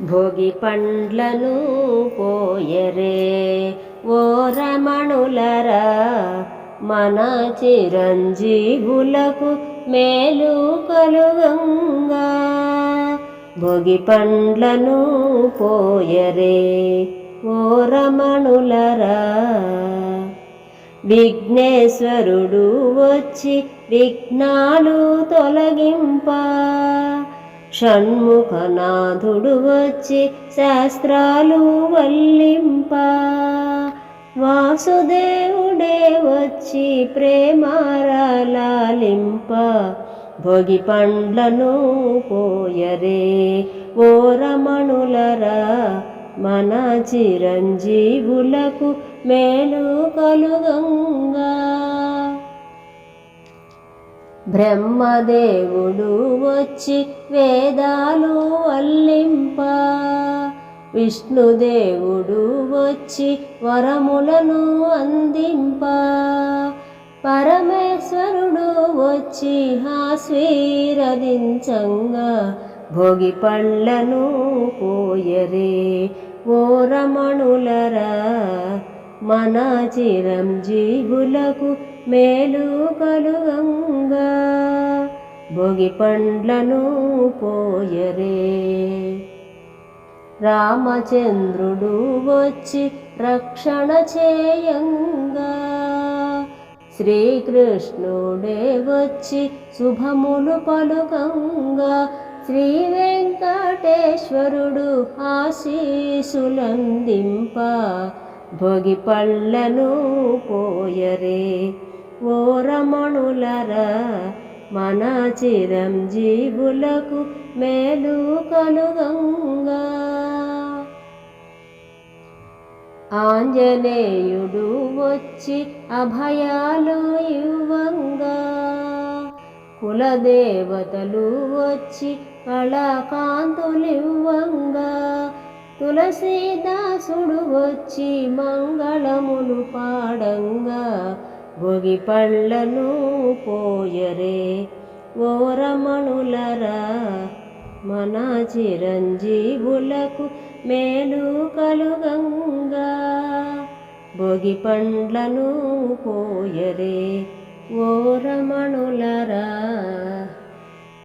భోగి పండ్లను పోయరే. ఓ రమణులరా మన చిరంజీవులకు మేలు కలుగంగా. భోగి పండ్లను పోయరే ఓ రమణులరా. విఘ్నేశ్వరుడు వచ్చి విఘ్నాలు తొలగింపా. షణ్ముఖనాథుడు వచ్చి శాస్త్రాలు వల్లింప. వాసుదేవుడే వచ్చి ప్రేమారాలింప భోగి పండ్లను పోయరే ఓ రమణులరా. మన చిరంజీవులకు మేలు కలుగంగా. బ్రహ్మదేవుడు వచ్చి వేదాలు అల్లింప. విష్ణుదేవుడు వచ్చి వరములను అందింప. పరమేశ్వరుడు వచ్చి ఆశీర్వదించంగా. భోగి పళ్ళను పోయరే ఓ రమణులరా. మన చిరంజీవులకు మేలు కలుగంగా. భోగి పండ్లను పోయరే. రామచంద్రుడు వచ్చి రక్షణ చేయంగా. శ్రీకృష్ణుడే వచ్చి శుభములు పలుకంగా. శ్రీ వెంకటేశ్వరుడు ఆశీసులందింప భోగి పళ్ళను పోయరే. ఓ రమణులరా మన చిరంజీవులకు మేలు కలుగంగా ఆంజనేయుడు వచ్చి అభయాలు ఇవ్వంగా. కులదేవతలు వచ్చి కళాకాంతులివ్వంగా. తులసీదాసుడు వచ్చి మంగళములు పాడంగా భోగి పళ్ళను పోయరే ఓ రమణులరా మన చిరంజీవులకు మేలు కలుగంగా. భోగి పండ్లను పోయరే ఓ రమణులరా